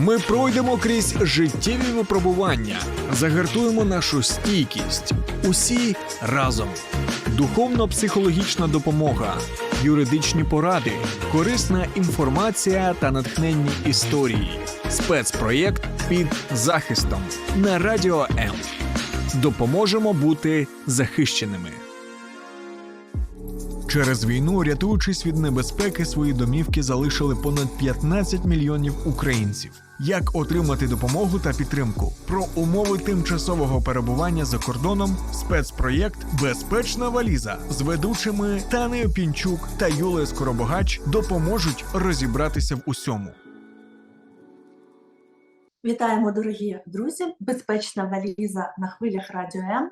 Ми пройдемо крізь життєві випробування, загартуємо нашу стійкість. Усі разом. Духовно-психологічна допомога, юридичні поради, корисна інформація та натхненні історії. Спецпроєкт під захистом на радіо М. Допоможемо бути захищеними. Через війну, рятуючись від небезпеки, свої домівки залишили понад 15 мільйонів українців. Як отримати допомогу та підтримку? Про умови тимчасового перебування за кордоном спецпроєкт Безпечна валіза з ведучими Танею Пінчук та Юлею Скоробогач допоможуть розібратися в усьому. Вітаємо, дорогі друзі! Безпечна валіза на хвилях Радіо М.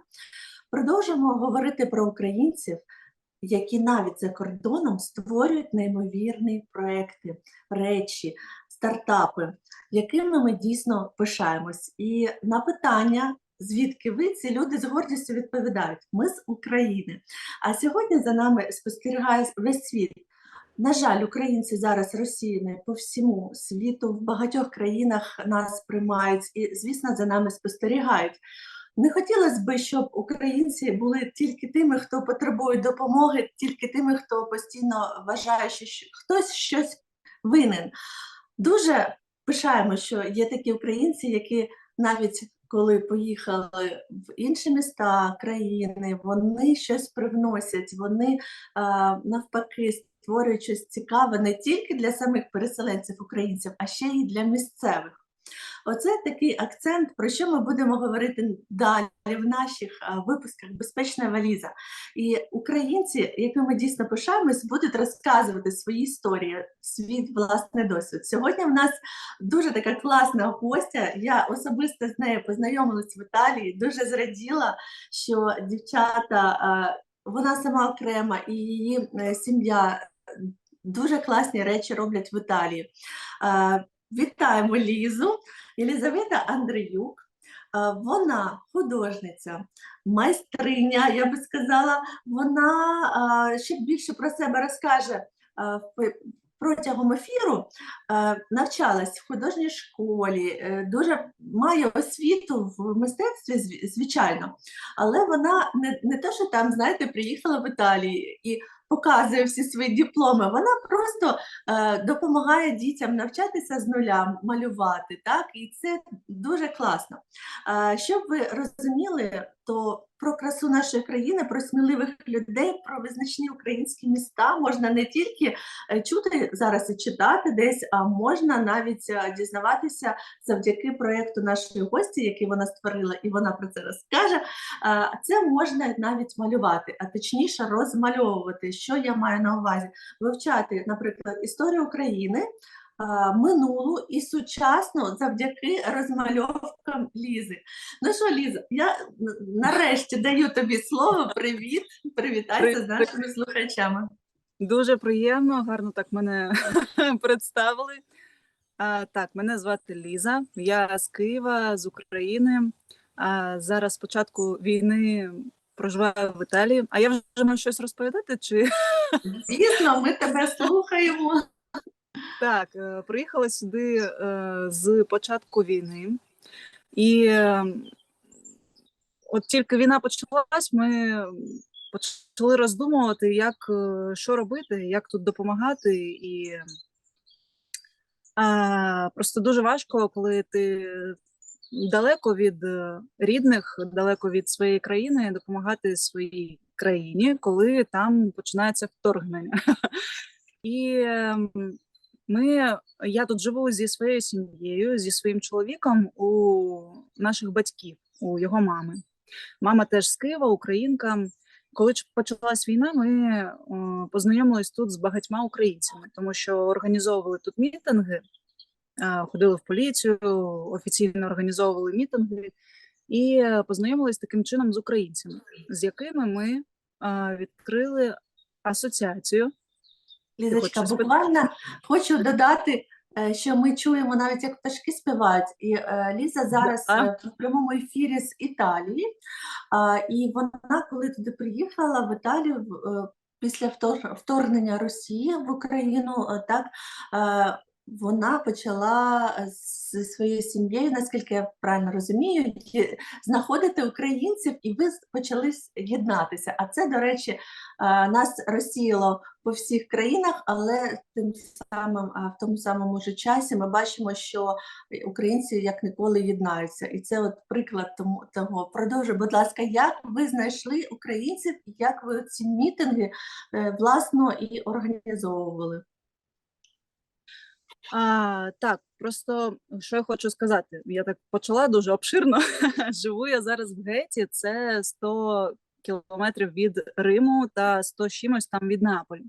Продовжуємо говорити про українців, які навіть за кордоном створюють неймовірні проекти, речі, стартапи, якими ми дійсно пишаємось. І на питання, звідки ви ці люди з гордістю відповідають: ми з України. А сьогодні за нами спостерігає весь світ. На жаль, українці зараз розсіяні по всьому світу, в багатьох країнах нас приймають і, звісно, за нами спостерігають. Не хотілося б, щоб українці були тільки тими, хто потребує допомоги, тільки тими, хто постійно вважає, що хтось щось винен. Дуже пишаємо, що є такі українці, які навіть коли поїхали в інші міста, країни, вони щось привносять, вони навпаки створюють щось цікаве не тільки для самих переселенців українців, а ще й для місцевих. Оце такий акцент, про що ми будемо говорити далі в наших випусках Безпечна валіза. І українці, якими ми дійсно пишаємось, будуть розказувати свої історії, свій власний досвід. Сьогодні в нас дуже така класна гостя. Я особисто з нею познайомилась в Італії, дуже зраділа, що дівчата, вона сама окрема і її е, сім'я дуже класні речі роблять в Італії. Вітаємо Лізу. Єлізавета Андріюк. Вона художниця, майстриня, я би сказала, вона ще більше про себе розкаже в протягом ефіру. Е, Навчалась в художній школі, е, дуже має освіту в мистецтві, зв- звичайно, але вона не, не те, що там, знаєте, приїхала в Італії показує всі свої дипломи. Вона просто е, допомагає дітям навчатися з нуля, малювати, так? І це дуже класно. Е, щоб ви розуміли, то про красу нашої країни, про сміливих людей, про визначні українські міста можна не тільки е, чути зараз і читати десь, а можна навіть е, дізнаватися завдяки проєкту нашої гості, який вона створила, і вона про це розкаже. Це можна навіть малювати, а точніше розмальовувати. Що я маю на увазі? Вивчати, наприклад, історію України. Минулу і сучасну завдяки розмальовкам Лізи. Ну що, Ліза, я нарешті даю тобі слово. Привіт, привітайся з нашими слухачами. Дуже приємно, гарно так мене представили. А, так, мене звати Ліза, я з Києва, з України. А, зараз початку війни проживаю в Італії. А я вже маю щось розповідати? Чи Звісно, ми тебе слухаємо. Так, е, приїхала сюди е, з початку війни, і е, от тільки війна почалась, ми почали роздумувати, як е, що робити, як тут допомагати, і а, просто дуже важко, коли ти далеко від рідних, далеко від своєї країни, допомагати своїй країні, коли там починається вторгнення. І ем, ми, я тут живу зі своєю сім'єю, зі своїм чоловіком у наших батьків, у його мами. Мама теж з Києва, українка. Коли почалась війна, ми о, познайомились тут з багатьма українцями, тому що організовували тут мітинги, е, ходили в поліцію, офіційно організовували мітинги і е, познайомились таким чином з українцями, з якими ми е, відкрили асоціацію. Лізочка, буквально хочу додати, е, що ми чуємо навіть як пташки співають. І е, Ліза зараз е, в прямому ефірі з Італії. І вона, коли туди приїхала в Італію після втор- вторгнення Росії в Україну, так вона почала е, зі своєю сім'єю, наскільки я правильно розумію, знаходити українців, і ви почали єднатися. А це, до речі, е, нас розсіяло по всіх країнах, але тим самим в тому самому ж часі ми бачимо, що українці як ніколи єднаються. І це от приклад тому того. Продовжуй, будь ласка, як ви знайшли українців, як ви ці мітинги е, власно і організовували? А, так, просто що я хочу сказати, я так почала дуже обширно. Живу я зараз в Геті, це 100 кілометрів від Риму та 100 чимось там від Неаполя.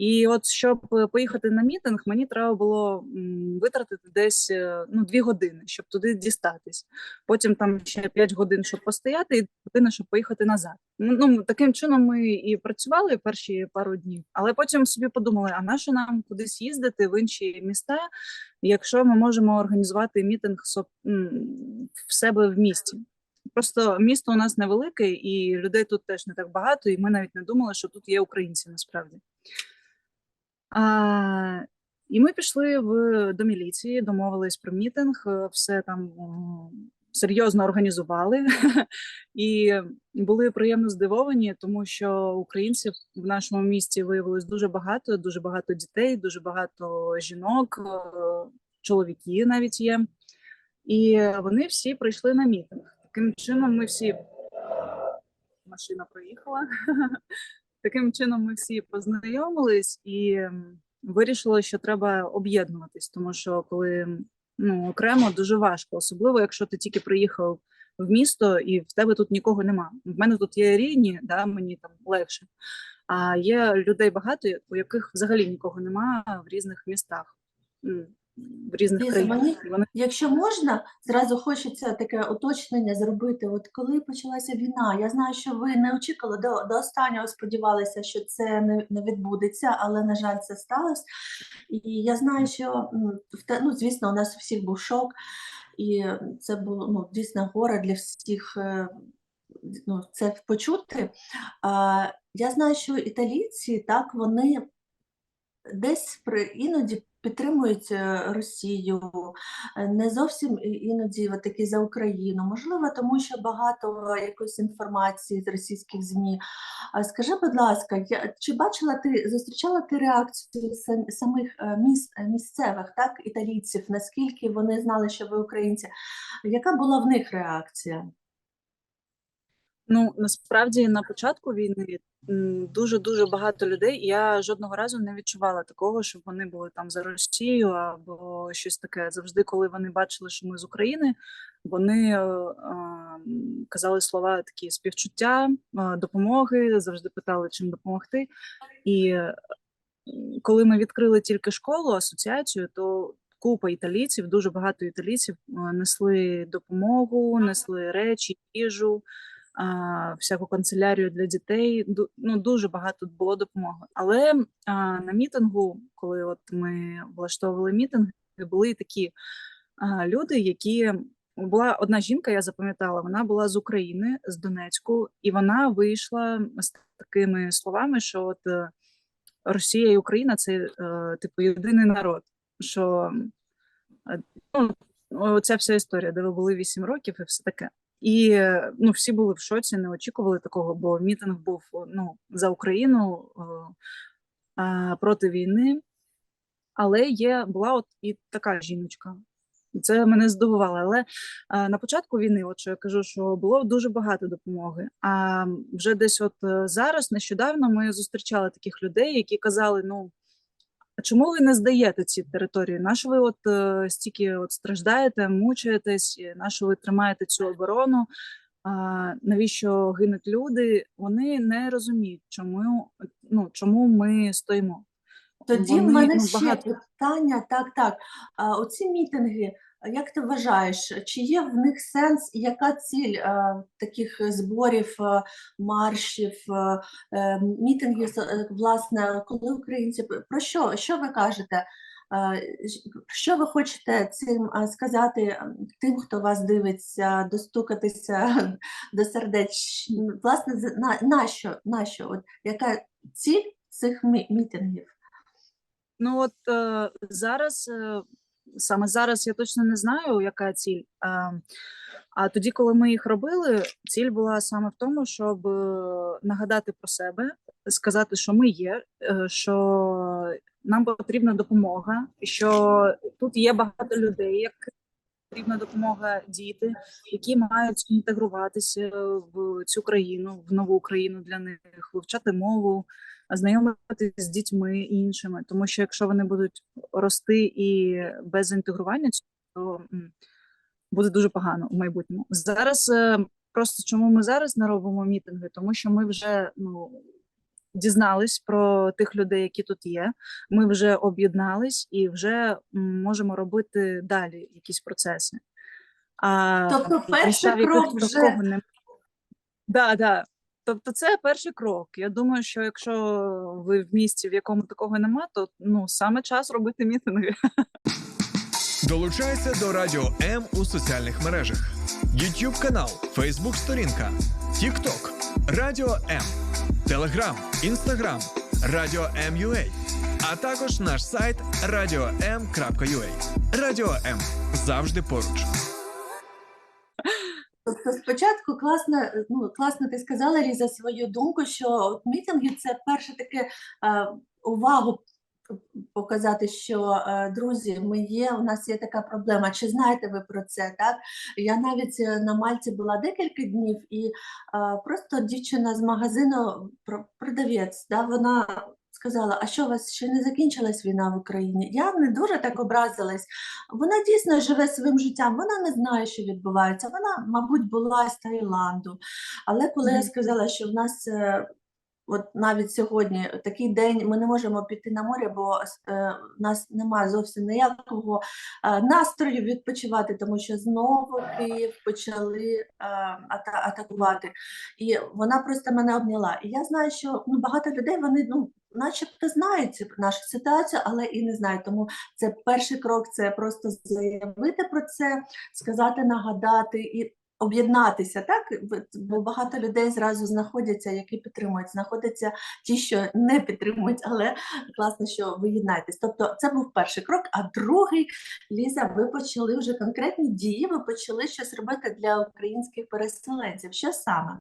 І от щоб е, поїхати на мітинг, мені треба було витратити десь е, ну, дві години, щоб туди дістатись. Потім там ще 5 годин, щоб постояти, і година, щоб поїхати назад. Ну, ну, таким чином ми і працювали перші пару днів, але потім собі подумали: а нащо нам кудись їздити в інші міста, якщо ми можемо організувати мітинг в себе в місті? Просто місто у нас невелике, і людей тут теж не так багато, і ми навіть не думали, що тут є українці насправді. А, і ми пішли в, до міліції, домовились про мітинг, е, все там серйозно організували. І були приємно здивовані, тому що українців в нашому місті виявилось дуже багато, дуже багато дітей, дуже багато жінок, е, чоловіки навіть є. І вони всі прийшли на мітинг. Таким чином, ми всі машина проїхала. Таким чином, ми всі познайомились і вирішили, що треба об'єднуватись, тому що коли ну, окремо дуже важко, особливо якщо ти тільки приїхав в місто і в тебе тут нікого нема. В мене тут є рідні, да, мені там легше. А є людей багато, у яких взагалі нікого нема в різних містах, в різних Ліза, країнах. вони Якщо можна, зразу хочеться таке уточнення зробити. От коли почалася війна, я знаю, що ви не очікували до, до останнього, сподівалися, що це не, не відбудеться, але на жаль, це сталося. І я знаю, що ну, звісно, у нас у всіх був шок, і це було ну, дійсно горе для всіх. е, Ну, це почути. А, я знаю, що італійці так вони десь при іноді підтримують е, Росію, е, не зовсім іноді такі за Україну. Можливо, тому що багато якоїсь інформації з російських ЗМІ. Скажи, будь ласка, я, чи бачила ти, зустрічала ти реакцію самих е, міс, місцевих, так, італійців, наскільки вони знали, що ви українці? Яка була в них реакція? Ну, насправді на початку війни дуже дуже багато людей. і Я жодного разу не відчувала такого, щоб вони були там за Росію або щось таке. Завжди, коли вони бачили, що ми з України, вони е, казали слова такі співчуття, е, допомоги, завжди питали, чим допомогти. І е, коли ми відкрили тільки школу, асоціацію, то купа італійців, дуже багато італійців е, несли допомогу, несли речі, їжу всяку канцелярію для дітей. Ну, дуже багато було допомоги. Але на мітингу, коли от ми влаштовували мітинг, були такі люди, які була одна жінка, я запам'ятала, вона була з України, з Донецьку, і вона вийшла з такими словами, що от е, Росія і Україна це е, типу єдиний народ. Що е, ну, оця вся історія, де ви були 8 років і все таке. І е, ну, всі були в шоці, не очікували такого, бо мітинг був ну, за Україну е, а, проти війни. Але є була от і така жіночка. І Це мене здивувало. Але а, на початку війни, от що я кажу, що було дуже багато допомоги. А вже десь, от е, зараз, нещодавно, ми зустрічали таких людей, які казали: ну а чому ви не здаєте ці території? Нащо ви от е, стільки от страждаєте, мучаєтесь? Нащо ви тримаєте цю оборону? А, навіщо гинуть люди? Вони не розуміють, чому, ну, чому ми стоїмо. Тоді в мене ну, ще багато- питання. Так, так. А оці мітинги, як ти вважаєш, чи є в них сенс і яка ціль е, таких зборів, е, маршів, е, е, мітингів, е, власне, коли українці про що, що ви кажете? Е, Що ви хочете цим е, сказати тим, хто вас дивиться, достукатися до сердеч? Власне, з- на, нащо, нащо? От яка ціль цих мі- мітингів? Ну от е, зараз, е, саме зараз я точно не знаю, яка ціль. А, а тоді, коли ми їх робили, ціль була саме в тому, щоб е, нагадати про себе, сказати, що ми є, е, що нам потрібна допомога, що тут є багато людей, яким потрібна допомога діти, які мають інтегруватися в цю країну, в нову країну для них, вивчати мову, знайомитися з дітьми іншими. Тому що якщо вони будуть рости і без інтегрування, то буде дуже погано в майбутньому. Зараз е, просто чому ми зараз не робимо мітинги? Тому що ми вже ну. Дізнались про тих людей, які тут є. Ми вже об'єднались і вже можемо робити далі якісь процеси. А Тобто перший крок вже- немає. Да, да. Тобто, це перший крок. Я думаю, що якщо ви в місті, в якому такого нема, то ну саме час робити мітинги. Долучайся до Радіо М у соціальних мережах: YouTube канал, Facebook сторінка, TikTok, Радіо М, Telegram, Instagram, Радіо М.UA, а також наш сайт radio.m.ua. Радіо М завжди поруч. Тобто спочатку класно, е, ну, класно ти сказала, Ліза, свою думку, що от мітинги це перше таке е, увагу показати, що е, друзі, ми є, у нас є така проблема. Чи знаєте ви про це? Так я навіть е, на Мальці була декілька днів, і е, просто дівчина з магазину, про- продавець, да, вона. Сказала, а що у вас ще не закінчилась війна в Україні? Я не дуже так образилась. Вона дійсно живе своїм життям, вона не знає, що відбувається. Вона, мабуть, була з Таїланду. Але коли я сказала, що в нас е, от навіть сьогодні такий день ми не можемо піти на море, бо е, в нас немає зовсім ніякого е, настрою відпочивати, тому що знову Київ почали е, ата- атакувати. І вона просто мене обняла. І я знаю, що ну, багато людей вони ну. Начебто знають нашу ситуацію, але і не знають. Тому це перший крок це просто заявити про це, сказати, нагадати і об'єднатися. Так бо багато людей зразу знаходяться, які підтримують. Знаходяться ті, що не підтримують, але класно, що ви єднаєтесь. Тобто, це був перший крок. А другий Ліза, ви почали вже конкретні дії. Ви почали щось робити для українських переселенців. Що саме?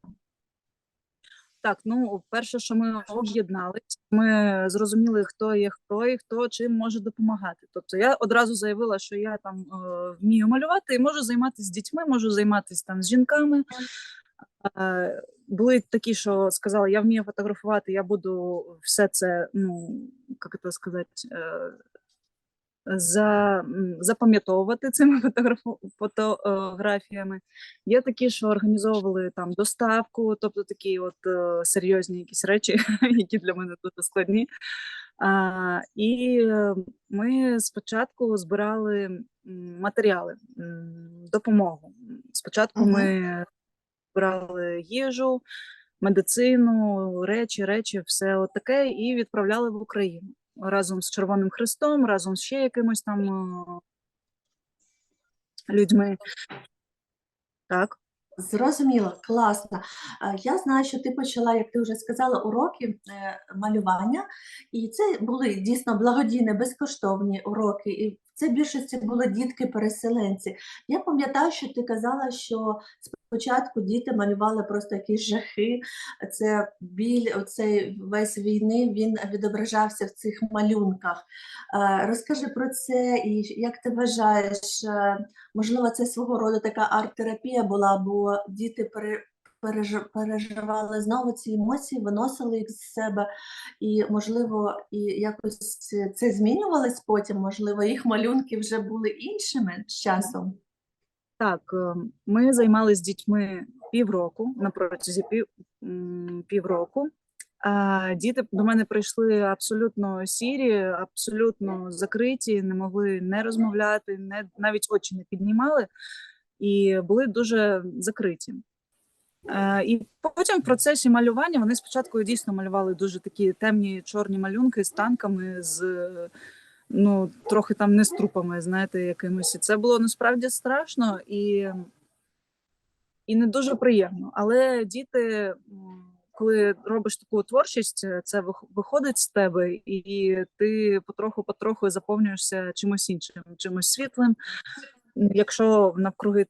Так, ну перше, що ми об'єднались, ми зрозуміли, хто є хто і хто чим може допомагати. Тобто я одразу заявила, що я там е, вмію малювати і можу займатися з дітьми, можу займатися там з жінками. Е, були такі, що сказали, я вмію фотографувати, я буду все це, ну як це сказати, е, за, запам'ятовувати цими фотографіями. Є такі, що організовували там доставку, тобто такі от е, серйозні якісь речі, які для мене дуже складні. А, і е, ми спочатку збирали матеріали, допомогу. Спочатку Мгм. ми збирали їжу, медицину, речі, речі, все от таке, і відправляли в Україну разом з Червоним Христом, разом з ще якимось там е, людьми. Так. Зрозуміло, класно. Я знаю, що ти почала, як ти вже сказала, уроки е, малювання, і це були дійсно благодійні, безкоштовні уроки. І це в більшості були дітки-переселенці. Я пам'ятаю, що ти казала, що спочатку діти малювали просто якісь жахи. Це біль, оцей весь війни він відображався в цих малюнках. Е, Розкажи про це, і як ти вважаєш, е, можливо, це свого роду така арт-терапія була, бо діти переживали знову ці емоції, виносили їх з себе, і, можливо, і якось це змінювалось потім, можливо, їх малюнки вже були іншими з часом. Так, е, ми займалися дітьми півроку на протязі пів, півроку. А діти до мене прийшли абсолютно сірі, абсолютно закриті, не могли не розмовляти, не навіть очі не піднімали і були дуже закриті. Е, І потім в процесі малювання вони спочатку дійсно малювали дуже такі темні чорні малюнки з танками, з ну трохи там не з трупами, знаєте, якимось. І це було насправді страшно і, і не дуже приємно. Але діти, коли робиш таку творчість, це виходить з тебе, і ти потроху-потроху заповнюєшся чимось іншим, чимось світлим. Якщо навкруги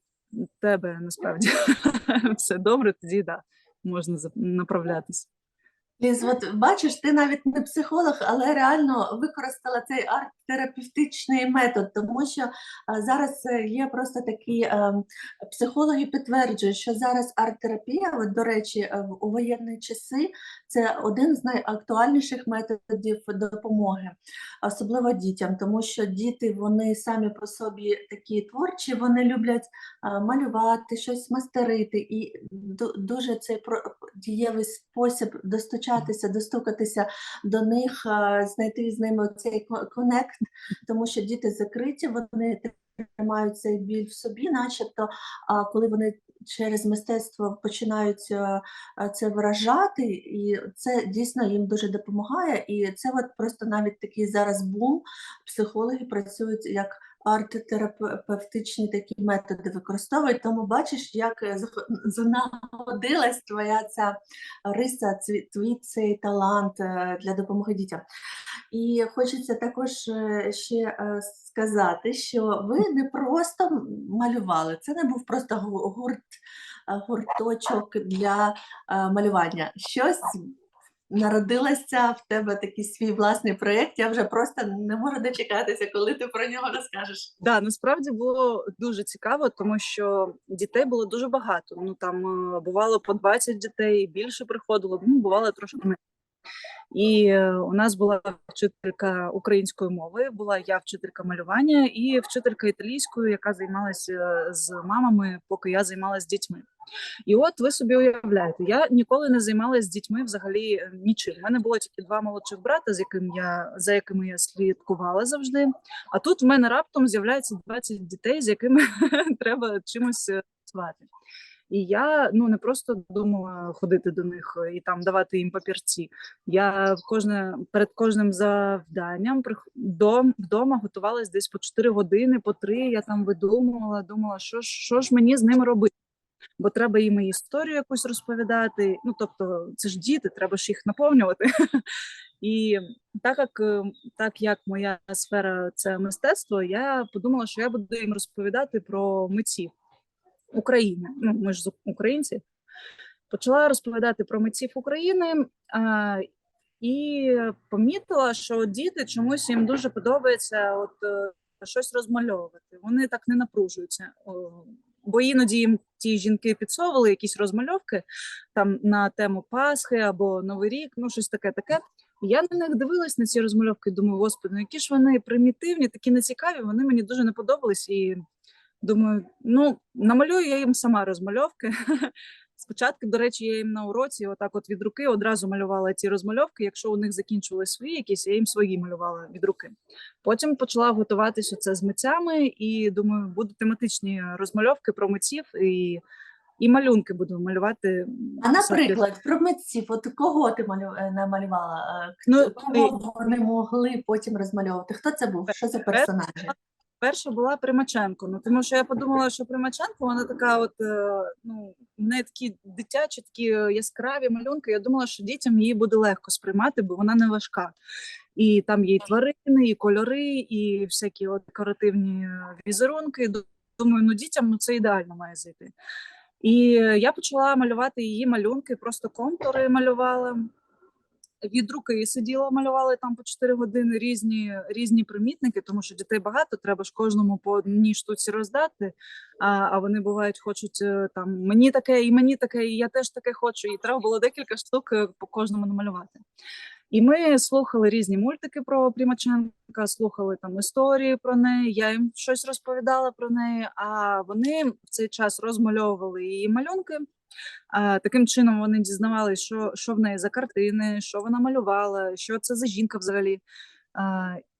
тебе насправді все добре, тоді да, можна направлятись. Ліз, от бачиш, ти навіть не психолог, але реально використала цей арт-терапевтичний метод, тому що а, зараз е, є просто такі е, психологи підтверджують, що зараз арт-терапія, от, до речі, е, в- у воєнні часи це один з найактуальніших методів допомоги, особливо дітям, тому що діти вони самі по собі такі творчі, вони люблять а, малювати, щось мастерити, і дуже цей дієвий спосіб достучатися, достукатися до них, знайти з ними цей конект, тому що діти закриті, вони тримають цей біль в собі, начебто, а коли вони через мистецтво починають е, е, це виражати, і це дійсно їм дуже допомагає. І це от просто навіть такий зараз бум. Психологи працюють як арт-терапевтичні такі методи використовують. Тому бачиш, як е, занагодилась твоя ця риса, твій цей талант е, для допомоги дітям. І хочеться також е, ще сказати, що ви не просто малювали, це не був просто гу- гурт, гурточок для малювання. Щось народилося в тебе такий свій власний проєкт. Я вже просто не можу дочекатися, коли ти про нього розкажеш. Да, насправді було дуже цікаво, тому що дітей було дуже багато. Ну там е, бувало по 20 дітей, більше приходило, ну бувало трошки менше. І е, у нас була вчителька української мови, була я вчителька малювання і вчителька італійської, яка займалася з мамами, поки я займалася з дітьми. І от ви собі уявляєте, я ніколи не займалася з дітьми взагалі е, нічим. У мене було тільки два молодших брата, з яким я за якими я слідкувала завжди. А тут в мене раптом з'являється 20 дітей, з якими треба чимось е, працювати. І я ну не просто думала ходити до них е, і там давати їм папірці. Я кожне перед кожним завданням дом, вдома готувалась десь по 4 години, по 3, Я там видумувала, думала, що що ж мені з ними робити. Бо треба їм і історію якусь розповідати. Ну тобто, це ж діти, треба ж їх наповнювати. І так як е, так як моя сфера це мистецтво, я подумала, що я буду їм розповідати про митців України. Ну, ми ж українці. Почала розповідати про митців України а, і помітила, що діти чомусь їм дуже подобається от, е, щось розмальовувати. Вони так не напружуються. Бо іноді їм ті жінки підсовували якісь розмальовки там на тему Пасхи або Новий рік, ну щось таке таке. Я на них дивилась на ці розмальовки, думаю, господи, ну які ж вони примітивні, такі нецікаві, вони мені дуже не подобались. І думаю, ну намалюю я їм сама розмальовки. Спочатку, до речі, я їм на уроці, отак, от від руки одразу малювала ці розмальовки. Якщо у них закінчували свої якісь, я їм свої малювала від руки. Потім почала готуватися це з митцями, і думаю, будуть тематичні розмальовки про митців і, і малюнки буду малювати. А наприклад, про митців, от кого ти малю... е, намалювала? Е, Ну, Кого вони могли потім розмальовувати? Хто це був? Що за персонажі? Перша була Примаченко. Ну тому що я подумала, що Примаченко вона така, от е, ну в неї такі дитячі, такі яскраві малюнки. Я думала, що дітям її буде легко сприймати, бо вона не важка. І там є і тварини, і кольори, і всякі от декоративні е, візерунки. Думаю, ну дітям ну це ідеально має зайти. І я почала малювати її малюнки, просто контури малювала. Від руки сиділа, малювала там по 4 години різні, різні примітники, тому що дітей багато, треба ж кожному по одній штуці роздати. А, а вони бувають, хочуть е, там мені таке, і мені таке, і я теж таке хочу. І треба було декілька штук е, по кожному намалювати. І ми слухали різні мультики про Примаченка, слухали там історії про неї. Я їм щось розповідала про неї. А вони в цей час розмальовували її малюнки. Таким чином вони дізнавалися, що, що в неї за картини, що вона малювала, що це за жінка взагалі.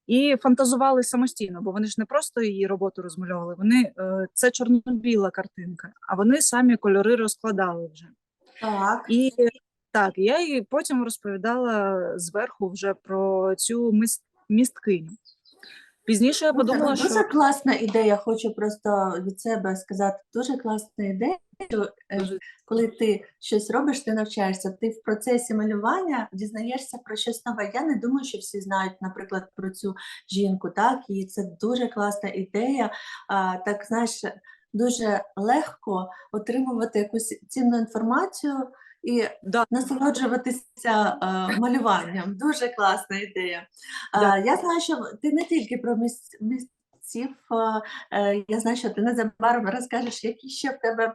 І фантазували самостійно, бо вони ж не просто її роботу розмальовували, вони е, це чорно-біла картинка, а вони самі кольори розкладали вже. Так. І так, я їй потім розповідала зверху вже про цю міст, місткиню. Пізніше я Дуже- подумала, дуже що класна ідея. Хочу просто від себе сказати. Дуже класна ідея. що, е, Коли ти щось робиш, ти навчаєшся. Ти в процесі малювання дізнаєшся про щось нове. Я не думаю, що всі знають, наприклад, про цю жінку. Так, і це дуже класна ідея. А, так знаєш, дуже легко отримувати якусь цінну інформацію і да, насолоджуватися е, малюванням. Дуже класна ідея. А, Да. я знаю, що ти не тільки про міс- місців, е, е, я знаю, що ти незабаром розкажеш, які ще в тебе е,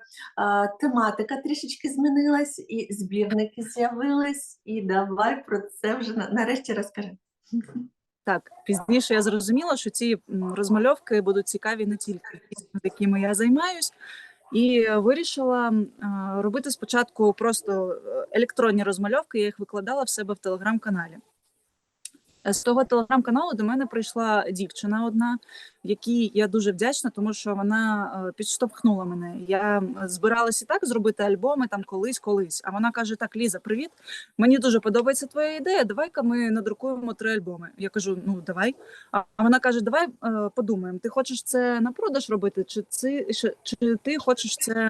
тематика трішечки змінилась, і збірники з'явились. І давай про це вже нарешті розкажи. Так, пізніше я зрозуміла, що ці розмальовки будуть цікаві не тільки якими я займаюсь, і вирішила робити спочатку просто електронні розмальовки. Я їх викладала в себе в телеграм-каналі. З того телеграм-каналу до мене прийшла дівчина одна, якій я дуже вдячна, тому що вона е, підштовхнула мене. Я збиралася і так зробити альбоми там колись, колись. А вона каже: Так, Ліза, привіт. Мені дуже подобається твоя ідея. Давай-ка ми надрукуємо три альбоми. Я кажу: ну давай. А вона каже: Давай е, подумаємо, ти хочеш це на продаж робити, чи це чи, ти хочеш це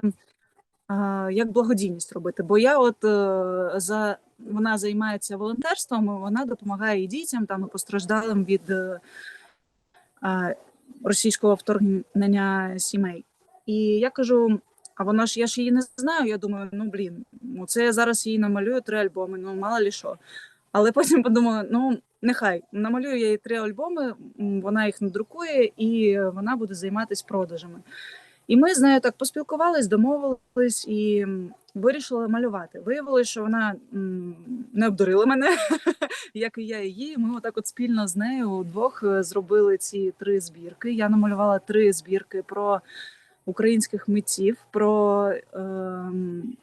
як благодійність робити? Бо я, от е, за вона займається волонтерством, вона допомагає і дітям там і постраждалим від е, російського вторгнення сімей. І я кажу. А вона ж я ж її не знаю. Я думаю, ну блін, ну це я зараз їй намалюю три альбоми, ну мало лі що. Але потім подумала: ну нехай намалюю я їй три альбоми, вона їх надрукує і вона буде займатися продажами. І ми з нею так поспілкувались, домовились і м, вирішили малювати. Виявилося, що вона не обдурила мене, як і я її. Ми отак от спільно з нею вдвох е, зробили ці три збірки. Я намалювала три збірки про українських митців, про ем,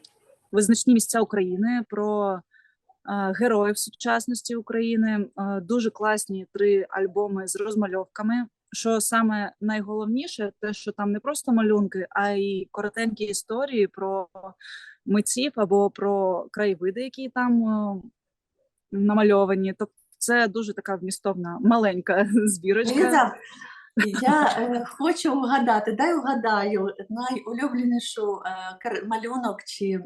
визначні місця України, про е, героїв сучасності України. Е, Дуже класні три альбоми з розмальовками. Що саме найголовніше, те, що там не просто малюнки, а й коротенькі історії про митців або про краєвиди, які там е, намальовані. Тобто це дуже така вмістовна маленька збірочка. Я е, хочу вгадати, дай вгадаю найулюбленішу е, малюнок чи е,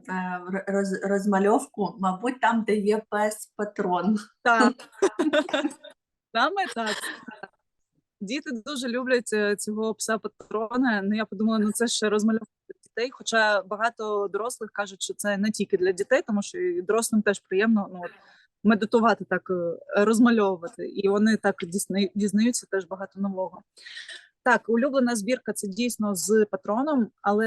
роз, розмальовку, мабуть, там, де є пес патрон. Так. Саме так. Діти дуже люблять е, цього пса патрона. Ну я подумала, ну це ж розмальовка дітей. Хоча багато дорослих кажуть, що це не тільки для дітей, тому що і дорослим теж приємно ну, медитувати, так е, розмальовувати. І вони так дізна- дізнаються теж багато нового. Так, улюблена збірка це дійсно з патроном, але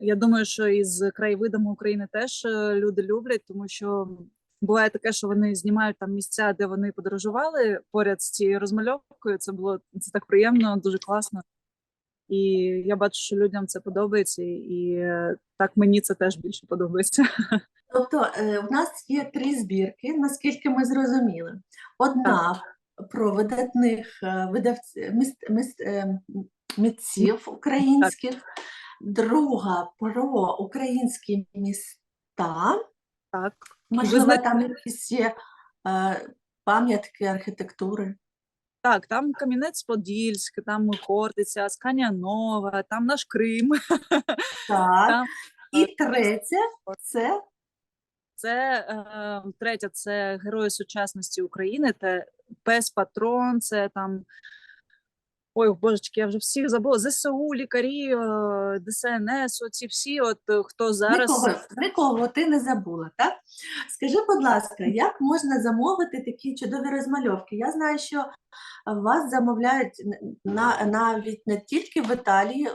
я думаю, що і з краєвидами України теж е, люди люблять, тому що буває таке, що вони знімають там місця, де вони подорожували поряд з цією розмальовкою. Це було це так приємно, дуже класно. І я бачу, що людям це подобається, і е, так мені це теж більше подобається. Тобто е, в нас є три збірки, наскільки ми зрозуміли. Одна про видатних е, видавців, міст, міст, митців українських, друга про українські міста. Так, Можливо, там якісь є пам'ятки архітектури. Так, там Кам'янець-Подільськ, там Хортиця, Сканянова, там наш Крим. Так. Там, І е, третє це Це е, третє, це герої сучасності України. Це пес Патрон, це там. Ой, божечки, я вже всіх забула. ЗСУ, лікарі, е, ДСНС, оці всі, от е, хто зараз нікого, нікого ти не забула, так? Скажи, будь ласка, як можна замовити такі чудові розмальовки? Я знаю, що вас замовляють на, навіть не тільки в Італії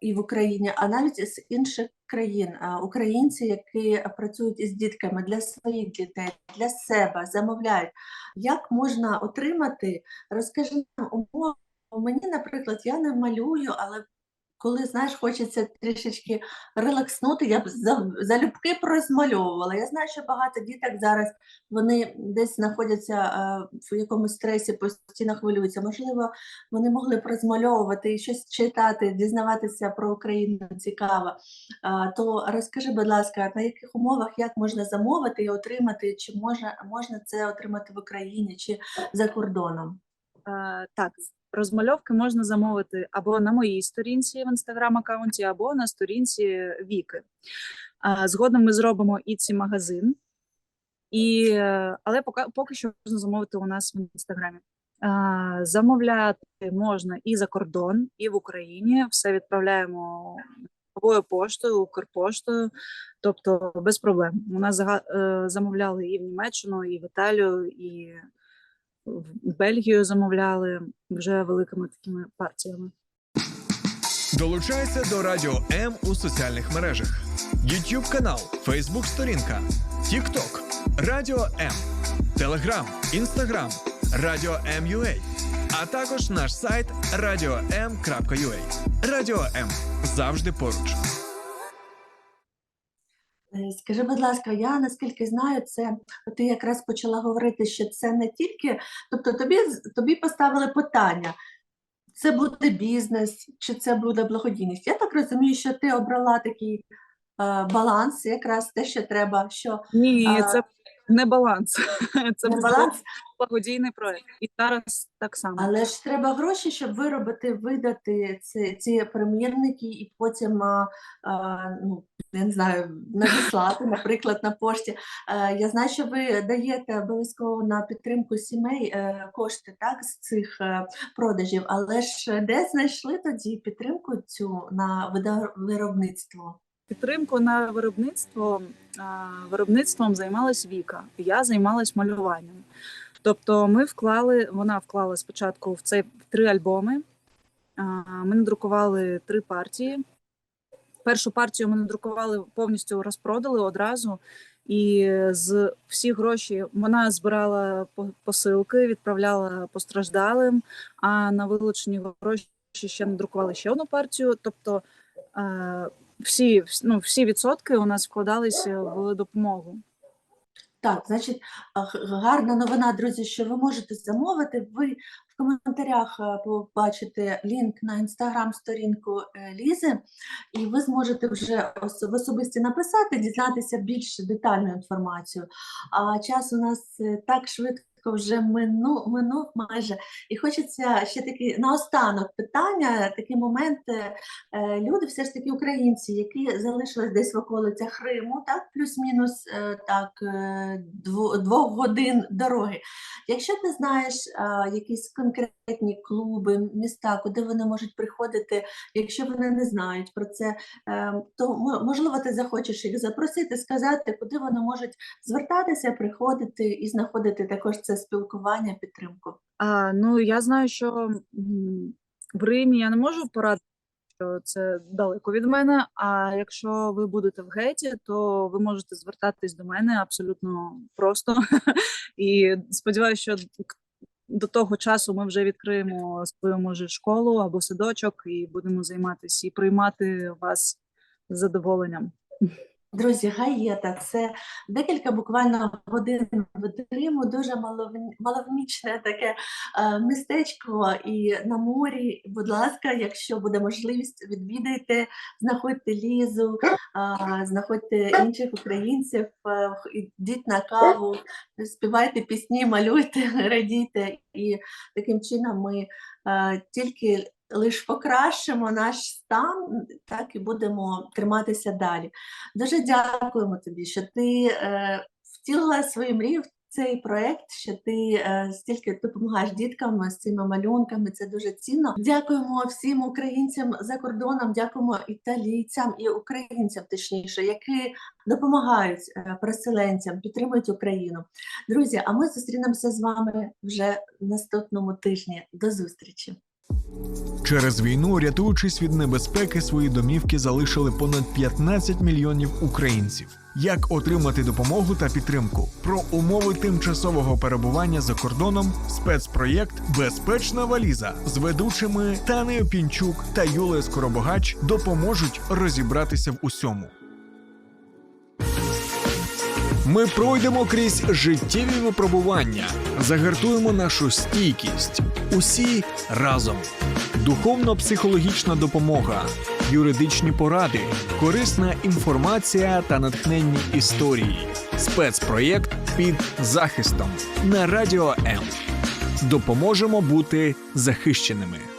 і в Україні, а навіть з інших країн. Українці, які працюють із дітками для своїх дітей, для себе замовляють. Як можна отримати? Розкажи нам умови. Мені, наприклад, я не малюю, але коли знаєш, хочеться трішечки релакснути, я б за- залюбки порозмальовувала. Я знаю, що багато діток зараз вони десь знаходяться е, в якомусь стресі, постійно хвилюються. Можливо, вони могли б розмальовувати і щось читати, дізнаватися про Україну цікаво. То розкажи, будь ласка, на яких умовах як можна замовити і отримати, чи можна, можна це отримати в Україні чи за кордоном? Е, так, розмальовки можна замовити або на моїй сторінці в інстаграм аккаунті, або на сторінці Віки. Згодом ми зробимо і ці магазин, і, е, але поки, поки що можна замовити у нас в інстаграмі. Замовляти можна і за кордон, і в Україні. Все відправляємо новою поштою, Укрпоштою, тобто без проблем. У нас е, замовляли і в Німеччину, і в Італію, і в Бельгію замовляли вже великими такими партіями. Долучайся до Радіо М у соціальних мережах: YouTube канал, Facebook сторінка, TikTok, Радіо М, Telegram, Instagram, Радіо М.UA, а також наш сайт radio.m.ua. Радіо М завжди поруч. Е, Скажи, будь ласка, я наскільки знаю, це ти якраз почала говорити, що це не тільки, тобто тобі, тобі поставили питання, це буде бізнес чи це буде благодійність. Я так розумію, що ти обрала такий е, баланс, якраз те, що треба, що Ні, А, це не баланс. Це не баланс, благодійний проект. І зараз так само. але ж треба гроші, щоб виробити, видати ці, ці примірники і потім, а, а, ну, я не знаю, надіслати, наприклад, на пошті. Е, Я знаю, що ви даєте обов'язково на підтримку сімей е, кошти так, з цих е, продажів, але ж де знайшли тоді підтримку цю на виробництво? Підтримку на виробництво виробництвом займалась Віка. Я займалась малюванням. Тобто, ми вклали, вона вклала спочатку в цей в три альбоми. Ми надрукували три партії. Першу партію ми надрукували повністю розпродали одразу. І з всі гроші вона збирала посилки, відправляла постраждалим. А на вилучені гроші ще надрукували ще одну партію. Тобто всі, ну, всі відсотки у нас вкладалися в допомогу. Так, значить, гарна новина, друзі, що ви можете замовити. Ви в коментарях побачите лінк на інстаграм-сторінку е, Лізи, і ви зможете вже в особисті написати, дізнатися більш детальну інформацію. А час у нас е, так швидко вже мину, минув майже. І хочеться ще таки наостанок питання, такий момент. е, е, Люди, все ж таки українці, які залишились десь в околицях Риму, так, плюс-мінус е, так, двох годин дороги. Якщо ти знаєш якісь конкретні клуби, міста, куди вони можуть приходити, якщо вони не знають про це, то можливо ти захочеш їх запросити, сказати, куди вони можуть звертатися, приходити і знаходити також це спілкування, підтримку. А, ну, я знаю, що в Римі я не можу порадити, що це далеко від мене. А якщо ви будете в геті, то ви можете звертатись до мене абсолютно просто. І сподіваюся, що до того часу ми вже відкриємо свою може школу або садочок і будемо займатися і приймати вас з задоволенням. Друзі, Гаєта це декілька буквально годин Риму, дуже мальовничне таке е, містечко і на морі. Будь ласка, якщо буде можливість, відвідайте, знаходьте Лізу, е, знаходьте інших українців, е, х- ідіть на каву, співайте пісні, малюйте, радійте. І таким чином ми е, тільки лише покращимо наш стан, так і будемо триматися далі. Дуже дякуємо тобі, що ти е, втілила свою мрію в цей проект, що ти е, стільки допомагаєш діткам з цими малюнками. Це дуже цінно. Дякуємо всім українцям за кордоном, дякуємо італійцям і українцям, точніше, які допомагають е, переселенцям, підтримують Україну. Друзі, а ми зустрінемося з вами вже наступному тижні. До зустрічі! Через війну, рятуючись від небезпеки, свої домівки залишили понад 15 мільйонів українців. Як отримати допомогу та підтримку? Про умови тимчасового перебування за кордоном спецпроєкт Безпечна валіза з ведучими Танею Пінчук та Юлею Скоробогач допоможуть розібратися в усьому. Ми пройдемо крізь життєві випробування, загартуємо нашу стійкість. Усі разом. Духовно-психологічна допомога, юридичні поради, корисна інформація та натхненні історії. Спецпроєкт під захистом на радіо М. Допоможемо бути захищеними.